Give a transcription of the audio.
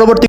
পরবর্তী